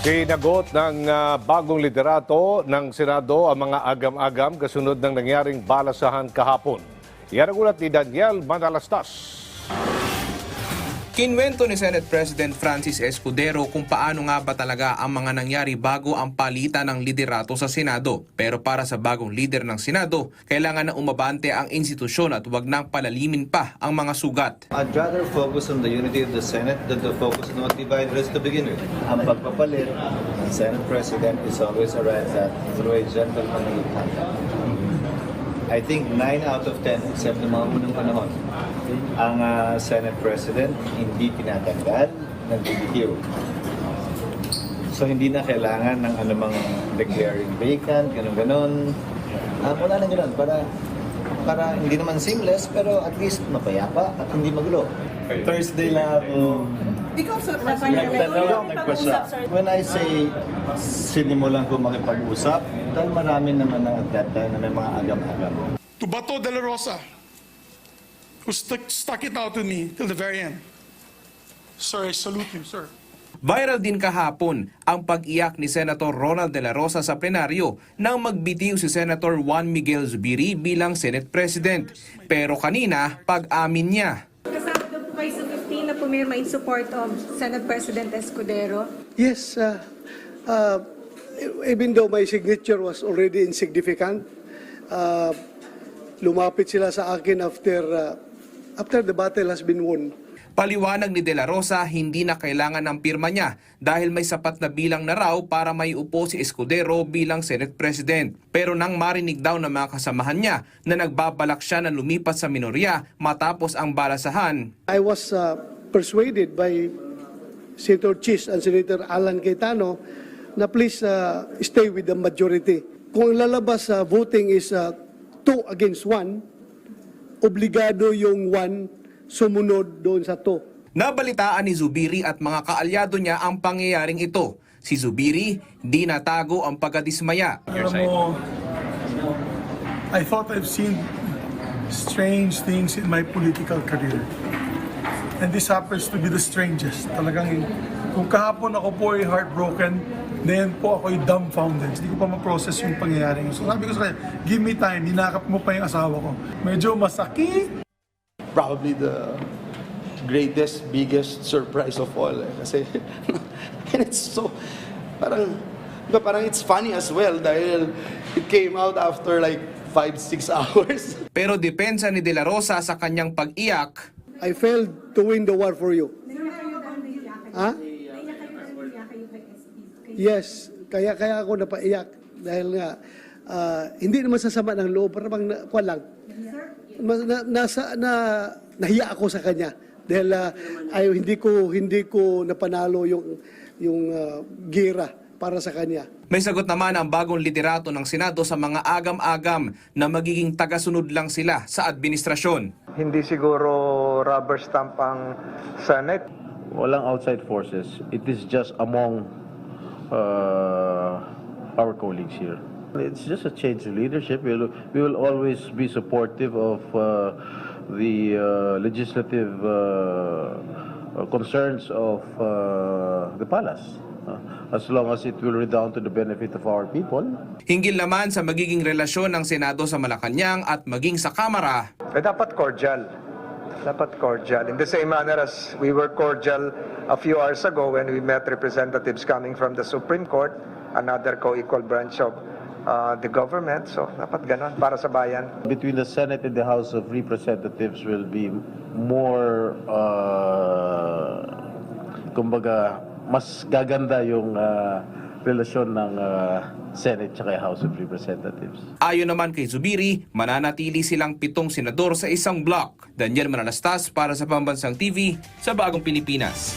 Kinagot ng ah, bagong liderato ng Senado ang mga agam-agam kasunod ng nangyaring balasahan kahapon. Yan ang ulat ni Daniel Manalastas. Kinwento ni Senate President Francis Escudero kung paano nga ba talaga ang mga nangyari bago ang palitan ng liderato sa Senado. Pero para sa bagong leader ng Senado, kailangan na umabante ang institusyon at huwag nang palalimin pa ang mga sugat. I'd rather focus on the unity of the Senate than to focus on what divided us to begin with. Ang pagpapalit ng Senate President is always arrived at through a gentlemanly conduct. I think 9 out of 10, except ng mga unang panahon, ang ah, Senate President hindi tinatanggal ng BBQ. So hindi na kailangan ng anumang declaring vacant, ganun-ganon. Ah, wala na ganun para para hindi naman seamless pero at least mapayapa at hindi magulo. Thursday lang ako Ikaw, sir, nagtanong, nagpasya. When I say sinimulan ko makipag-usap, dahil marami naman ng at that time na may mga agam-agam. to Bato de la Rosa, who stuck, stuck it out with me till the very end. Sir, I salute you, sir. Viral din kahapon ang pag-iyak ni Senator Ronald De La Rosa sa plenaryo nang magbitiw si Senator Juan Miguel Zubiri bilang Senate President. Pero kanina, pag-amin niya, Kasama po kayo sa 15 na pumirma in support of Senate President Escudero. Yes, uh, uh, even though my signature was already insignificant, uh, lumapit sila sa akin after uh, after the battle has been won. Paliwanag ni De La Rosa, hindi na kailangan ng pirma niya dahil may sapat na bilang na raw para may upo si Escudero bilang Senate President. Pero nang marinig daw ng mga kasamahan niya na nagbabalak siya na lumipat sa minorya matapos ang balasahan, I was uh, persuaded by Senator Chis and Senator Alan Cayetano na please uh, stay with the majority. Kung lalabas sa voting is uh, two against one, obligado yung one sumunod doon sa two. Nabalitaan ni Zubiri at mga kaalyado niya ang pangyayaring ito. Si Zubiri, di natago ang pagkadismaya. Alam mo, I thought I've seen strange things in my political career. And this happens to be the strangest. Talagang, kung kahapon ako po ay heartbroken, then po ako ay dumbfounded. Hindi ko pa ma-process yung pangyayari. So sabi ko sa kanya, give me time, hinakap mo pa yung asawa ko. Medyo masakit, probably the greatest, biggest surprise of all. Eh. Kasi, and it's so, parang, di ba, parang it's funny as well dahil it came out after like five, six hours. Pero depensa ni De La Rosa sa kanyang pag-iyak, I failed to win the war for you. Ha? Yes, kaya kaya ako napaiyak dahil nga ah, hindi naman sasama ng loob, para bang na, kuwan lang. Mas- Na, nasa na nahiya ako sa kanya dahil ah, ay hindi ko hindi ko napanalo yung yung ah, gira para sa kanya. May sagot naman ang bagong liderato ng Senado sa mga agam-agam na magiging tagasunod lang sila sa administrasyon. hindi siguro rubber stamp ang Senate. walang outside forces. It is just among uh, our colleagues here. It's just a change of leadership. We'll, we will always be supportive of uh, the uh, legislative uh, concerns of uh, the palace. uh, as long as it will redound to the benefit of our people. Hinggil naman sa magiging relasyon ng Senado sa Malacanang at maging sa Kamara, Eh, dapat cordial. Dapat cordial. In the same manner as we were cordial a few hours ago when we met representatives coming from the Supreme Court, another co-equal branch of uh, the government. So, dapat ganon para sa bayan. Between the Senate and the House of Representatives will be more, uh, kumbaga, mas gaganda yung uh, relasyon ng uh, Senate at House of Representatives. ayon naman kay Zubiri, mananatili silang pitong senador sa isang block. Daniel Manalastas para sa Pambansang TV sa Bagong Pilipinas.